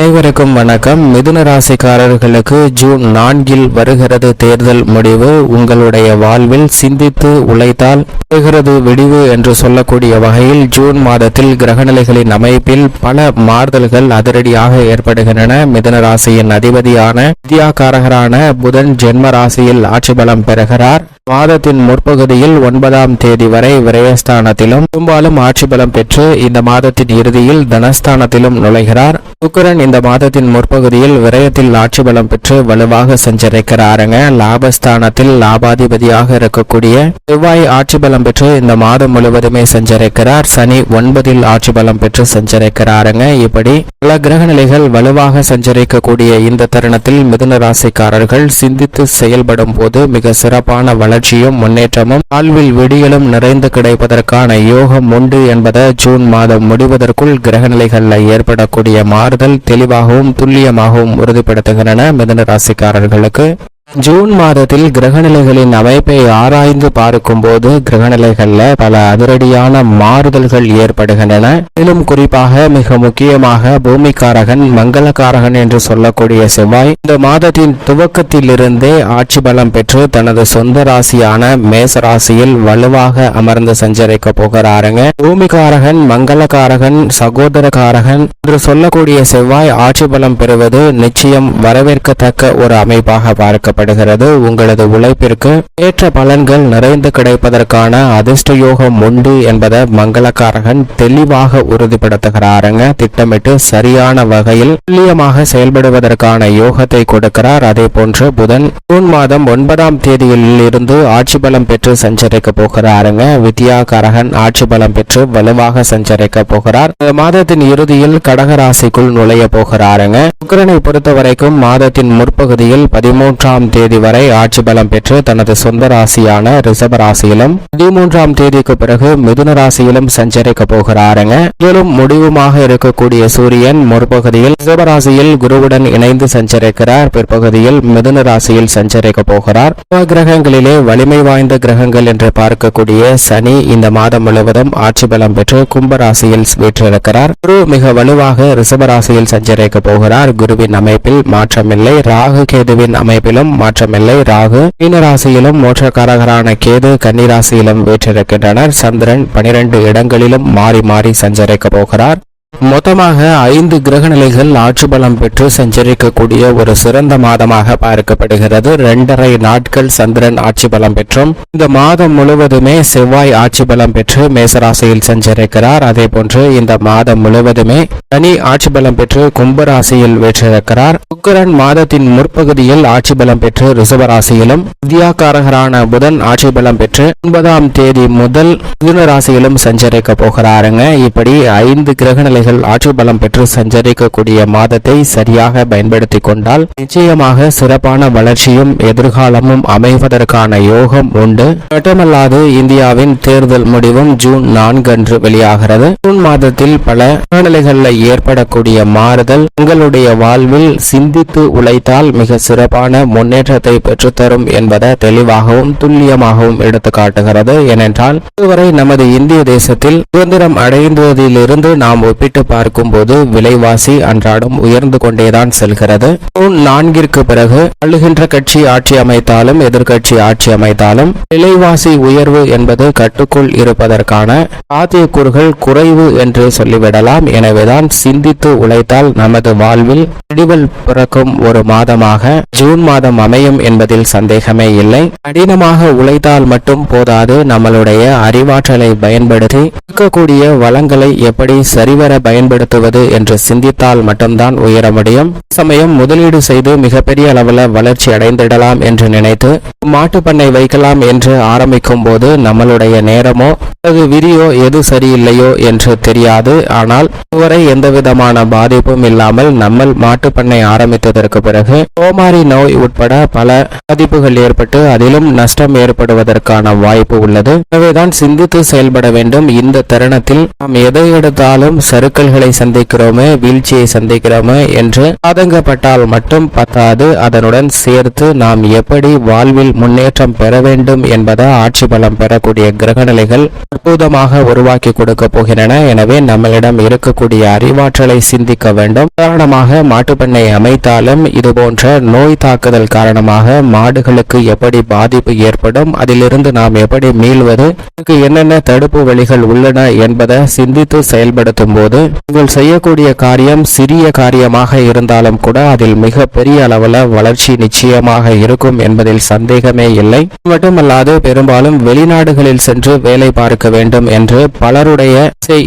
அனைவருக்கும் வணக்கம். மிதுன ராசிக்காரர்களுக்கு ஜூன் நான்கில் வருகிறது தேர்தல் முடிவு. உங்களுடைய வாழ்வில் சிந்தித்து உழைத்தால் வருகிறது விடிவு என்று சொல்லக்கூடிய வகையில் ஜூன் மாதத்தில் கிரகநிலைகளின் அமைப்பில் பல மாறுதல்கள் அதிரடியாக ஏற்படுகின்றன. மிதுன ராசியின் அதிபதியான வித்யாகாரகரான புதன் ஜென்ம ராசியில் ஆட்சி பலம் பெறுகிறார். மாதத்தின் முற்பகுதியில் ஒன்பதாம் தேதி வரை விரயஸ்தானத்திலும் பெரும்பாலும் ஆட்சி பலம் பெற்று இந்த மாதத்தின் இறுதியில் தனஸ்தானத்திலும் நுழைகிறார். சுக்கரன் இந்த மாதத்தின் முற்பகுதியில் விரயத்தில் ஆட்சி பலம் பெற்று வலுவாக சஞ்சரிக்கிறாருங்க. லாபஸ்தானத்தில் லாபாதிபதியாக இருக்கக்கூடிய செவ்வாய் ஆட்சி பலம் பெற்று இந்த மாதம் முழுவதுமே சஞ்சரிக்கிறார். சனி ஒன்பதில் ஆட்சி பலம் பெற்று சஞ்சரிக்கிறாருங்க. இப்படி பல கிரக நிலைகள் வலுவாக சஞ்சரிக்கக்கூடிய இந்த தருணத்தில் மிதுன ராசிக்காரர்கள் சிந்தித்து செயல்படும் போது மிக சிறப்பான வளர்ச்சியும் முன்னேற்றமும் வாழ்வில் விடியலும் நிறைந்து கிடைப்பதற்கான யோகம் உண்டு என்பதை ஜூன் மாதம் முடிவதற்குள் கிரகநிலைகளில் ஏற்படக்கூடிய மாறுதல் தெளிவாகவும் துல்லியமாகவும் உறுதிப்படுத்துகின்றன மிதன ராசிக்காரர்களுக்கு. ஜூன் மாதத்தில் கிரகநிலைகளின் அமைப்பை ஆராய்ந்து பார்க்கும்போது கிரகநிலைகளில் பல அதிரடியான மாறுதல்கள் ஏற்படுகின்றன. மேலும் குறிப்பாக மிக முக்கியமாக பூமிக்காரகன் மங்களக்காரகன் என்று சொல்லக்கூடிய செவ்வாய் இந்த மாதத்தின் துவக்கத்திலிருந்தே ஆட்சி பலம் பெற்று தனது சொந்த ராசியான மேச ராசியில் வலுவாக அமர்ந்து சஞ்சரிக்க போகிறாருங்க. பூமிக்காரகன் மங்களக்காரகன் சகோதரகாரகன் என்று சொல்லக்கூடிய செவ்வாய் ஆட்சி பலம் பெறுவது நிச்சயம் வரவேற்கத்தக்க ஒரு அமைப்பாக பார்க்கப்படுகிறது உங்களது உழைப்பிற்கு ஏற்ற பலன்கள் நிறைந்து கிடைப்பதற்கான அதிர்ஷ்ட யோகம் உண்டு என்பதை மங்களக்காரகன் தெளிவாக உறுதிப்படுத்துகிறாருங்க. திட்டமிட்டு சரியான வகையில் துல்லியமாக செயல்படுவதற்கான யோகத்தை கொடுக்கிறார். அதே போன்று புதன் ஜூன் மாதம் ஒன்பதாம் தேதியில் இருந்து ஆட்சி பலம் பெற்று சஞ்சரிக்க போகிறாருங்க. வித்யா கரகன் ஆட்சி பலம் பெற்று வலுவாக சஞ்சரிக்க போகிறார். இந்த மாதத்தின் இறுதியில் கடகராசிக்குள் நுழைய போகிறாருங்க. சுக்கரனை பொறுத்த வரைக்கும் மாதத்தின் முற்பகுதியில் பதிமூன்றாம் தேதி வரை ஆட்சி பலம் பெற்று தனது சொந்த ராசியான ரிஷப ராசியிலும் பதிமூன்றாம் தேதிக்கு பிறகு மிதுன ராசியிலும் சஞ்சரிக்க போகிறாருங்க. மேலும் முடிவுமாக இருக்கக்கூடிய சூரியன் முற்பகுதியில் ரிஷப ராசியில் குருவுடன் இணைந்து சஞ்சரிக்கிறார். பிற்பகுதியில் மிதுன ராசியில் சஞ்சரிக்க போகிறார். கிரகங்களிலே வலிமை வாய்ந்த கிரகங்கள் என்று பார்க்கக்கூடிய சனி இந்த மாதம் முழுவதும் ஆட்சி பலம் பெற்று கும்பராசியில் வீற்றிருக்கிறார். குரு மிக வலுவாக ரிஷப ராசியில் சஞ்சரிக்க போகிறார். குருவின் அமைப்பில் மாற்றமில்லை. ராகு கேதுவின் அமைப்பிலும் மாற்றமில்லை. ராகு மீன ராசியிலும் மோட்சக்காரகரான கேது கன்னி ராசியிலும் வீற்றிருக்கின்றனர். சந்திரன் பனிரெண்டு இடங்களிலும் மாறி மாறி சஞ்சரிக்க போகிறார். மொத்தமாக ஐந்து கிரக நிலைகள் ஆட்சி பலம் பெற்று சஞ்சரிக்கக்கூடிய ஒரு சிறந்த மாதமாக பார்க்கப்படுகிறது. இரண்டரை நாட்கள் சந்திரன் ஆட்சி பலம் பெற்றும் இந்த மாதம் முழுவதுமே செவ்வாய் ஆட்சி பலம் பெற்று மேசராசியில் சஞ்சரிக்கிறார். அதே போன்று இந்த மாதம் முழுவதுமே சனி ஆட்சி பலம் பெற்று கும்பராசியில் வெற்றிருக்கிறார். சுக்கரன் மாதத்தின் முற்பகுதியில் ஆட்சி பலம் பெற்று ரிசவராசியிலும் வித்யாகாரகரான புதன் ஆட்சி பலம் பெற்று ஒன்பதாம் தேதி முதல் மிதுன ராசியிலும் சஞ்சரிக்க போகிறாருங்க. இப்படி ஐந்து கிரக நிலைகள் ஆற்றல் பலம் பெற்று சஞ்சரிக்கக்கூடிய மாதத்தை சரியாக பயன்படுத்தி கொண்டால் நிச்சயமாக சிறப்பான வளர்ச்சியும் எதிர்காலமும் அமைவதற்கான யோகம் உண்டு. மட்டுமல்லாது இந்தியாவின் தேர்தல் முடிவும் ஜூன் நான்கு அன்று வெளியாகிறது. ஜூன் மாதத்தில் பல சூழ்நிலைகளில் ஏற்படக்கூடிய மாறுதல் உங்களுடைய வாழ்வில் சிந்தித்து உழைத்தால் மிக சிறப்பான முன்னேற்றத்தை பெற்றுத்தரும் என்பதை தெளிவாகவும் துல்லியமாகவும் எடுத்து காட்டுகிறது. ஏனென்றால் இதுவரை நமது இந்திய தேசத்தில் சுதந்திரம் அடைந்ததிலிருந்து நாம் ஒப்பிட்டு ஒப்பிட்டு பார்க்கும்போது விலைவாசி அன்றாடம் உயர்ந்து கொண்டேதான் செல்கிறது. ஜூன் நான்கிற்கு பிறகு ஆளுகின்ற கட்சி ஆட்சி அமைத்தாலும் எதிர்கட்சி ஆட்சி அமைத்தாலும் விலைவாசி உயர்வு என்பது கட்டுக்குள் இருப்பதற்கான சாத்தியக்கூறுகள் குறைவு என்று சொல்லிவிடலாம். எனவேதான் சிந்தித்து உழைத்தால் நமது வாழ்வில் விடிவல் பிறக்கும் ஒரு மாதமாக ஜூன் மாதம் அமையும் என்பதில் சந்தேகமே இல்லை. கடினமாக உழைத்தால் மட்டும் போதாது. நம்மளுடைய அறிவாற்றலை பயன்படுத்தி இருக்கக்கூடிய வளங்களை எப்படி சரிவர பயன்படுத்துவது என்று சிந்தித்தால் மட்டும்தான் உயர முடியும். சமயம் முதலீடு செய்து மிகப்பெரிய அளவில் வளர்ச்சி அடைந்திடலாம் என்று நினைத்து மாட்டு பண்ணை வைக்கலாம் என்று ஆரம்பிக்கும் போது நம்மளுடைய நேரமோ அல்லது விதியோ எது சரியில்லையோ என்று தெரியாது. ஆனால் இதுவரை எந்தவிதமான பாதிப்பும் இல்லாமல் நம்ம மாட்டு பண்ணை ஆரம்பித்ததற்கு பிறகு கோமாரி நோய் உட்பட பல பாதிப்புகள் ஏற்பட்டு அதிலும் நஷ்டம் ஏற்படுவதற்கான வாய்ப்பு உள்ளது. எனவேதான் சிந்தித்து செயல்பட வேண்டும். இந்த தருணத்தில் நாம் எதை எடுத்தாலும் சிக்கல்களை சந்திக்கிறோமே வீழ்ச்சியை சந்திக்கிறோமே என்று ஆதங்கப்பட்டால் மட்டும் பத்தாது. அதனுடன் சேர்த்து நாம் எப்படி வாழ்வில் முன்னேற்றம் பெற வேண்டும் என்பதை ஆட்சி பலம் பெறக்கூடிய கிரகநிலைகள் அற்புதமாக உருவாக்கி கொடுக்க போகின்றன. எனவே நம்மளிடம் இருக்கக்கூடிய அறிவாற்றலை சிந்திக்க வேண்டும். உதாரணமாக மாட்டுப்பண்ணை அமைத்தாலும் இது போன்ற நோய் தாக்குதல் காரணமாக மாடுகளுக்கு எப்படி பாதிப்பு ஏற்படும் அதிலிருந்து நாம் எப்படி மீள்வது இதற்கு என்னென்ன தடுப்பு வழிகள் உள்ளன என்பதை சிந்தித்து செயல்படுத்தும் போது நீங்கள் செய்யக்கூடிய காரியம் சிறிய காரியமாக இருந்தாலும் கூட அதில் மிக பெரிய அளவில் வளர்ச்சி நிச்சயமாக இருக்கும் என்பதில் சந்தேகமே இல்லை. மட்டுமல்லாது பெரும்பாலும் வெளிநாடுகளில் சென்று வேலை பார்க்க வேண்டும் என்று பலருடைய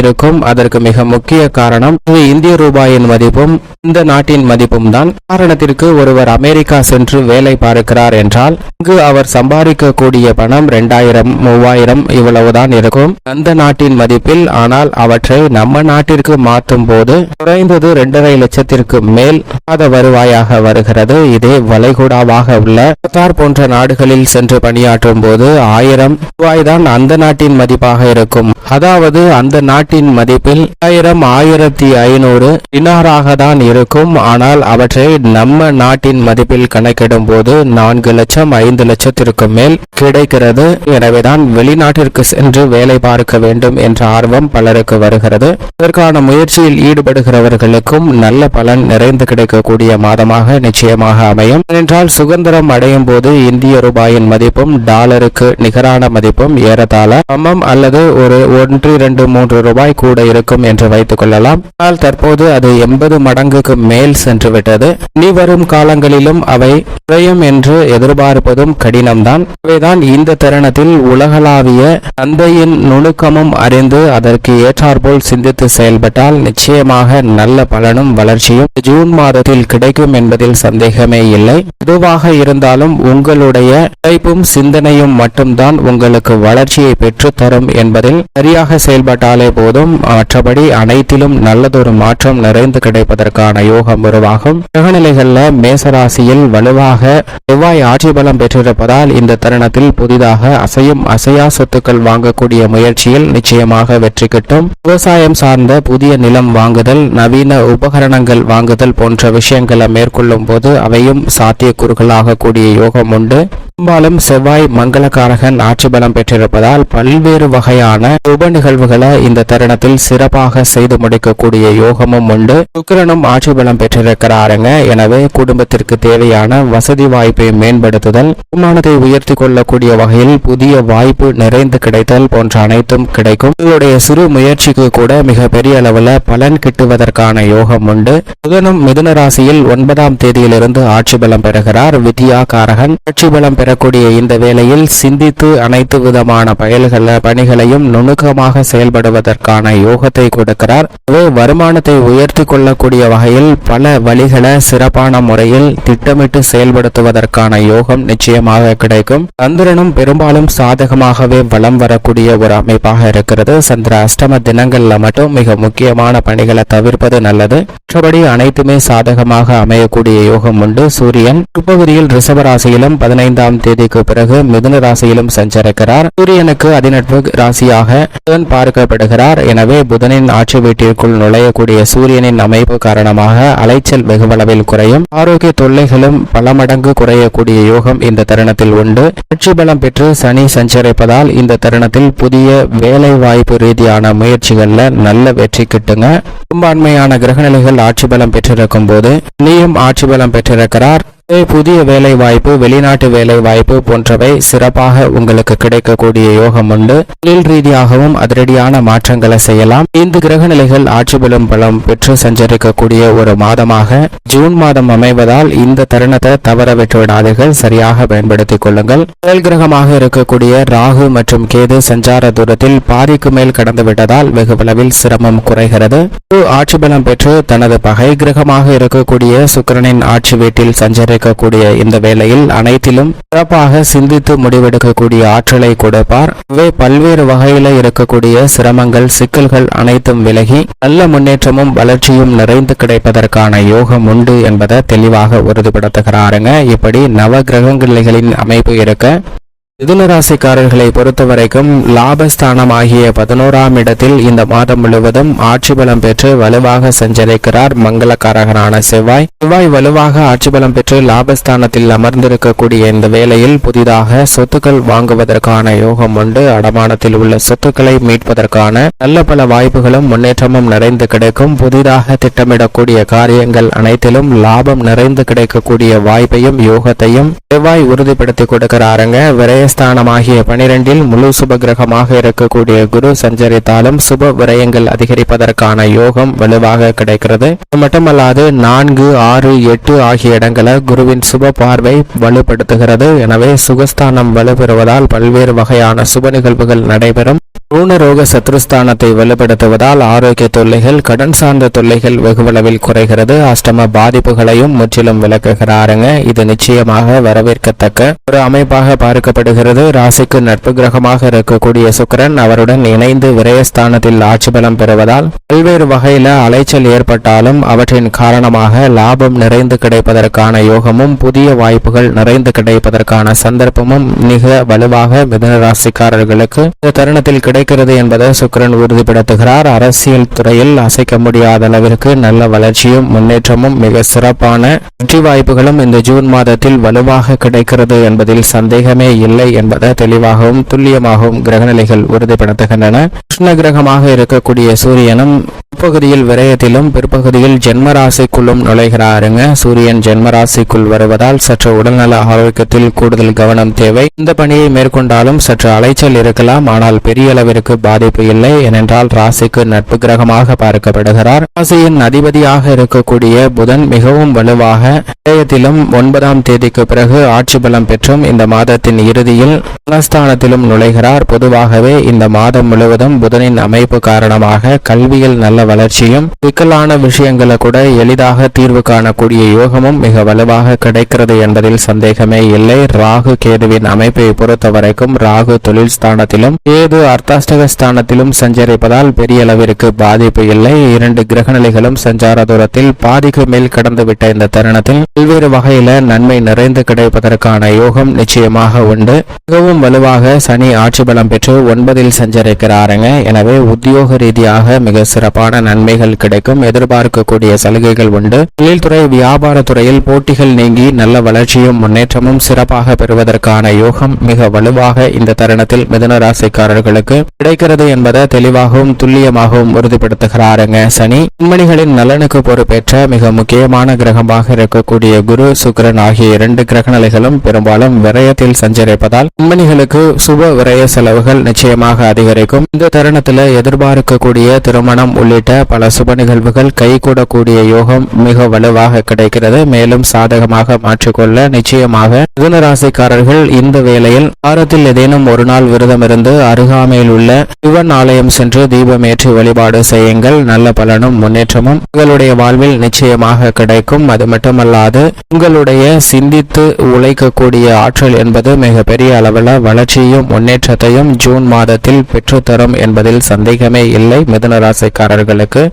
இருக்கும். அதற்கு மிக முக்கிய காரணம் இந்திய ரூபாயின் மதிப்பும் இந்த நாட்டின் மதிப்பும் தான் காரணத்திற்கு ஒருவர் அமெரிக்கா சென்று வேலை பார்க்கிறார் என்றால் இங்கு அவர் சம்பாதிக்கக்கூடிய பணம் ரெண்டாயிரம் மூவாயிரம் இவ்வளவுதான் இருக்கும். அந்த நாட்டின் மதிப்பில் ஆனால் அவற்றை நம்ம நாட்டிற்கு மாற்றும் போது குறைந்தது இரண்டரை லட்சத்திற்கு மேல் மாத வருவாயாக வருகிறது. இதே வளைகுடாவாக உள்ள கத்தார் போன்ற நாடுகளில் சென்று பணியாற்றும் போது ஆயிரம் ரூபாய் தான் அந்த நாட்டின் மதிப்பாக இருக்கும். அதாவது அந்த நாட்டின் மதிப்பில் ஆயிரம் ஆயிரத்தி ஐநூறு டினாராக தான் இருக்கும் ஆனால் அவற்றை நம்ம நாட்டின் மதிப்பில் கணக்கிடும் போது நான்கு லட்சம் ஐந்து லட்சத்திற்கு மேல் கிடைக்கிறது. எனவேதான் வெளிநாட்டிற்கு சென்று வேலை பார்க்க வேண்டும் என்ற ஆர்வம் பலருக்கு வருகிறது. இதற்கான முயற்சியில் ஈடுபடுகிறவர்களுக்கும் நல்ல பலன் நிறைந்து கிடைக்கக்கூடிய மாதமாக நிச்சயமாக அமையும். என்றால் சுதந்திரம் அடையும் போது இந்திய ரூபாயின் மதிப்பும் டாலருக்கு நிகரான மதிப்பும் ஏறத்தாழ சமம் அல்லது ஒரு ஒன்று இரண்டு மூன்று ரூபாய் கூட இருக்கும் என்று வைத்துக் கொள்ளலாம். ஆனால் தற்போது அது எண்பது மடங்கு அளவுக்கு மேல் சென்றுவிட்டது இனி வரும் காலங்களிலும் அவை குறையும் என்று எதிர்பார்ப்பதும் கடினம்தான். இவைதான் இந்த தருணத்தில் உலகளாவிய தந்தையின் நுணுக்கமும் அறிந்து அதற்கு ஏற்றாற்போல் சிந்தித்து செயல்பட்டால் நிச்சயமாக நல்ல பலனும் வளர்ச்சியும் ஜூன் மாதத்தில் கிடைக்கும் என்பதில் சந்தேகமே இல்லை. எதுவாக இருந்தாலும் உங்களுடைய உழைப்பும் சிந்தனையும் மட்டும்தான் உங்களுக்கு வளர்ச்சியை பெற்றுத்தரும் என்பதில் சரியாக செயல்பட்டாலே போதும். மற்றபடி அனைத்திலும் நல்லதொரு மாற்றம் நிறைந்து கிடைப்பதற்காக கிடைப்பதற்கான யோகம் உருவாகும். கிரகநிலைகள்ல மேசராசியில் வலுவாக செவ்வாய் ஆட்சி பலம் பெற்றிருப்பதால் இந்த தருணத்தில் புதிதாக அசையும் அசையா சொத்துக்கள் வாங்கக்கூடிய முயற்சியில் நிச்சயமாக வெற்றி கிட்டும். விவசாயம் சார்ந்த புதிய நிலம் வாங்குதல் நவீன உபகரணங்கள் வாங்குதல் போன்ற விஷயங்களை மேற்கொள்ளும் போது அவையும் சாத்தியக்கூறுகளாக கூடிய யோகம் உண்டு. பெரும்பாலும் செவ்வாய் மங்களகாரகன் ஆட்சி பலம் பெற்றிருப்பதால் பல்வேறு வகையான உப நிகழ்வுகளை இந்த தருணத்தில் சிறப்பாக செய்து முடிக்கக்கூடிய யோகமும் உண்டு. சுக்கிரனும் ஆட்சி பலம் பெற்றிருக்கிறாருங்க. எனவே குடும்பத்திற்கு தேவையான வசதி வாய்ப்பை மேம்படுத்துதல் வருமானத்தை உயர்த்தி கொள்ளக்கூடிய வகையில் புதிய வாய்ப்பு நிறைந்து கிடைத்தல் போன்ற அனைத்தும் கிடைக்கும். உங்களுடைய சிறு முயற்சிக்கு கூட மிக பெரிய அளவில் பலன் கிட்டுவதற்கான யோகம் உண்டு. புதனும் மிதுன ராசியில் ஒன்பதாம் தேதியிலிருந்து ஆட்சி பலம் பெறுகிறார். வித்யா காரகன் ஆட்சி பலம் பெறக்கூடிய இந்த வேளையில் சிந்தித்து அனைத்து விதமான பயல்கள பணிகளையும் நுணுக்கமாக செயல்படுவதற்கான யோகத்தை கொடுக்கிறார். வருமானத்தை உயர்த்தி கொள்ளக்கூடிய வகையில் பல வழிகளை சிறப்பான முறையில் திட்டமிட்டு செயல்படுத்துவதற்கான யோகம் நிச்சயமாக கிடைக்கும். சந்திரனும் பெரும்பாலும் சாதகமாகவே வலம் வரக்கூடிய ஒரு அமைப்பாக இருக்கிறது. சந்திர அஷ்டம தினங்கள்ல மட்டும் மிக முக்கியமான பணிகளை தவிர்ப்பது நல்லது. மற்றபடி அனைத்துமே சாதகமாக அமையக்கூடிய யோகம் உண்டு. சூரியன் பிற்பகுதியில் ரிஷபராசியிலும் பதினைந்தாம் தேதிக்கு பிறகு மிதுன ராசியிலும் சஞ்சரிக்கிறார். சூரியனுக்கு அதிநட்பு ராசியாக புதன் பார்க்கப்படுகிறார். எனவே புதனின் ஆட்சி வீட்டிற்குள் நுழையக்கூடிய சூரியனின் அமைப்பு காரணமாக அலைச்சல் வெகுவளவில் குறையும். ஆரோக்கிய தொல்லைகளும் பல மடங்கு குறையக்கூடிய யோகம் இந்த தருணத்தில் உண்டு. ஆட்சி பலம் பெற்று சனி சஞ்சரிப்பதால் இந்த தருணத்தில் புதிய வேலை வாய்ப்பு ரீதியான முயற்சிகள்ல நல்ல வெற்றி கிட்டுங்க. பெரும்பான்மையான கிரகநிலைகள் ஆட்சி பலம் பெற்றிருக்கும் போது நீயும் ஆட்சி பலம் பெற்றிருக்கிறார். புதிய வேலை வாய்ப்பு வெளிநாட்டு வேலை வாய்ப்பு போன்றவை சிறப்பாக உங்களுக்கு கிடைக்கக்கூடிய யோகம் உண்டு. தொழில் ரீதியாகவும் அதிரடியான மாற்றங்களை செய்யலாம். இந்த கிரக நிலைகள் ஆட்சி பலம் பலம் பெற்று சஞ்சரிக்கக்கூடிய ஒரு மாதமாக ஜூன் மாதம் அமைவதால் இந்த தருணத்தை தவற விட்டு விடாதீர்கள். சரியாக பயன்படுத்திக் கொள்ளுங்கள். முதல் கிரகமாக இருக்கக்கூடிய ராகு மற்றும் கேது சஞ்சார தூரத்தில் பாதிக்கு மேல் கடந்து விட்டதால் வெகுவளவில் சிரமம் குறைகிறது. ஆட்சி பலம் பெற்று தனது பகை கிரகமாக இருக்கக்கூடிய சுக்கிரனின் ஆட்சி வீட்டில் சஞ்சரி வைக்கக்கூடிய இந்த வேளையில் அனைத்திலும் சிறப்பாக சிந்தித்து முடிவெடுக்கக்கூடிய ஆற்றலை கொடுப்பார். இவை பல்வேறு வகையில இருக்கக்கூடிய சிரமங்கள் சிக்கல்கள் அனைத்தும் விலகி நல்ல முன்னேற்றமும் வளர்ச்சியும் நிறைந்து கிடைப்பதற்கான யோகம் உண்டு என்பதை தெளிவாக உறுதிப்படுத்துகிறாருங்க. இப்படி நவ கிரகங்களின் அமைப்பு இருக்க மிதுன ராசிக்காரர்களை பொறுத்தவரைக்கும் லாபஸ்தானமாகிய பதினோராம் இடத்தில் இந்த மாதம் முழுவதும் ஆட்சி பலம் பெற்று வலுவாக சஞ்சரிக்கிறார் மங்களக்காரகனான செவ்வாய். செவ்வாய் வலுவாக ஆட்சி பலம் பெற்று லாபஸ்தானத்தில் அமர்ந்திருக்கக்கூடிய இந்த வேளையில் புதிதாக சொத்துக்கள் வாங்குவதற்கான யோகம் உண்டு. அடமானத்தில் உள்ள சொத்துக்களை மீட்பதற்கான நல்ல பல வாய்ப்புகளும் முன்னேற்றமும் நிறைந்து கிடைக்கும். புதிதாக திட்டமிடக்கூடிய காரியங்கள் அனைத்திலும் லாபம் நிறைந்து கிடைக்கக்கூடிய வாய்ப்பையும் யோகத்தையும் செவ்வாய் உறுதிப்படுத்தி கொடுக்கிறாருங்க. ஸ்தானமாகிய பனிரெண்டில் முழு சுப கிரகமாக இருக்கக்கூடிய குரு சஞ்சரித்தாலும் சுப விரயங்கள் அதிகரிப்பதற்கான யோகம் வலுவாக கிடைக்கிறது. இது மட்டுமல்லாது நான்கு ஆறு எட்டு ஆகிய இடங்களை குருவின் சுப பார்வை வலுப்படுத்துகிறது. எனவே சுகஸ்தானம் வலுப்பெறுவதால் பல்வேறு வகையான சுப நிகழ்வுகள் நடைபெறும். ரோக சத்ருஸ்தானத்தை வலுப்படுத்துவதால் ஆரோக்கிய தொல்லைகள் கடன் சார்ந்த தொல்லைகள் வெகுவளவில் குறைகிறது. அஷ்டம பாதிப்புகளையும் முற்றிலும் விளக்குகிறாருங்க. இது நிச்சயமாக வரவேற்கத்தக்க ஒரு அமைப்பாக பார்க்கப்படுகிறது. ராசிக்கு நட்பு கிரகமாக இருக்கக்கூடிய சுக்கிரன் அவருடன் இணைந்து விரயஸ்தானத்தில் ஆட்சி பலம் பெறுவதால் பல்வேறு வகையில அலைச்சல் ஏற்பட்டாலும் அவற்றின் காரணமாக லாபம் நிறைந்து கிடைப்பதற்கான யோகமும் புதிய வாய்ப்புகள் நிறைந்து கிடைப்பதற்கான சந்தர்ப்பமும் மிக வலுவாக மிதன ராசிக்காரர்களுக்கு இந்த தருணத்தில் கிடைக்கிறது என்பதை சுக்கிரன் உறுதிப்படுத்துகிறார். அரசியல் துறையில் அசைக்க முடியாத அளவிற்கு நல்ல வளர்ச்சியும் முன்னேற்றமும் மிக சிறப்பான வெற்றி வாய்ப்புகளும் இந்த ஜூன் மாதத்தில் வலுவாக கிடைக்கிறது என்பதில் சந்தேகமே இல்லை என்பதை தெளிவாகவும் துல்லியமாகவும் கிரகநிலைகள் உறுதிப்படுத்துகின்றன. கிருஷ்ண கிரகமாக இருக்கக்கூடிய சூரியனும் பிற்பகுதியில் விரயத்திலும் பிற்பகுதியில் ஜென்மராசிக்குள்ளும் நுழைகிறாருங்க. சூரியன் ஜென்மராசிக்குள் வருவதால் சற்று உடல்நல ஆரோக்கியத்தில் கூடுதல் கவனம் தேவை. இந்த பணியை மேற்கொண்டாலும் சற்று அலைச்சல் இருக்கலாம். ஆனால் பெரிய அளவிற்கு பாதிப்பு இல்லை ஏனென்றால் ராசிக்கு நட்பு கிரகமாக பார்க்கப்படுகிறார். ராசியின் அதிபதியாக இருக்கக்கூடிய புதன் மிகவும் வலுவாக விரயத்திலும் ஒன்பதாம் தேதிக்கு பிறகு ஆட்சி பலம் பெற்றும் இந்த மாதத்தின் இறுதியில் தனஸ்தானத்திலும் நுழைகிறார். பொதுவாகவே இந்த மாதம் முழுவதும் புதனின் அமைப்பு காரணமாக கல்வியில் நல்ல வளர்ச்சியும் சிக்கலான விஷயங்களை கூட எளிதாக தீர்வு காணக்கூடிய யோகமும் மிக வலுவாக கிடைக்கிறது என்பதில் சந்தேகமே இல்லை. ராகு கேதுவின் அமைப்பை பொறுத்தவரைக்கும் ராகு தொழில் ஸ்தானத்திலும் கேது அர்த்த ஸ்தானத்திலும் சஞ்சரிப்பதால் பெரிய அளவிற்கு பாதிப்பு இல்லை. இரண்டு கிரகநிலைகளும் சஞ்சார தூரத்தில் பாதிக்கு மேல் கடந்துவிட்ட இந்த தருணத்தில் பல்வேறு வகையில நன்மை நிறைந்து கிடைப்பதற்கான யோகம் நிச்சயமாக உண்டு. மிகவும் வலுவாக சனி ஆட்சி பலம் பெற்று ஒன்பதில் சஞ்சரிக்கிறாருங்க. எனவே உத்தியோக ரீதியாக மிக சிறப்பான நன்மைகள் கிடைக்கும். எதிர்பார்க்கக்கூடிய சலுகைகள் உண்டு. தொழில்துறை வியாபார துறையில் போட்டிகள் நீங்கி நல்ல வளர்ச்சியும் முன்னேற்றமும் சிறப்பாக பெறுவதற்கான யோகம் மிக வலுவாக இந்த தருணத்தில் மிதன ராசிக்காரர்களுக்கு கிடைக்கிறது என்பதை தெளிவாகவும் துல்லியமாகவும் உறுதிப்படுத்துகிறாருங்க சனி. பெண்மணிகளின் நலனுக்கு பொறுப்பேற்ற மிக முக்கியமான கிரகமாக இருக்கக்கூடிய குரு சுக்கிரன் ஆகிய இரண்டு கிரகநிலைகளும் பெரும்பாலும் விரயத்தில் சஞ்சரிப்பதால் பெண்மணிகளுக்கு சுப விரய செலவுகள் நிச்சயமாக அதிகரிக்கும். இந்த தருணத்தில் எதிர்பார்க்கக்கூடிய திருமணம் உள்ளிட்ட பல சுப நிகழ்வுகள் கைகூடக்கூடிய யோகம் மிக வலுவாக கிடைக்கிறது. மேலும் சாதகமாக மாற்றிக்கொள்ள நிச்சயமாக மிதுன ராசிக்காரர்கள் இந்த வேளையில் வாரத்தில் ஏதேனும் ஒரு நாள் விரதம் இருந்து அருகாமையில் உள்ள சிவன் ஆலயம் சென்று தீபம் ஏற்றி வழிபாடு செய்யுங்கள். நல்ல பலனும் முன்னேற்றமும் உங்களுடைய வாழ்வில் நிச்சயமாக கிடைக்கும். அது மட்டுமல்லாது உங்களுடைய சிந்தித்து உழைக்கக்கூடிய ஆற்றல் என்பது மிக பெரிய அளவில் வளர்ச்சியும் முன்னேற்றத்தையும் ஜூன் மாதத்தில் பெற்றுத்தரும் என்பதில் சந்தேகமே இல்லை. மிதுன ராசிக்காரர்களுக்கு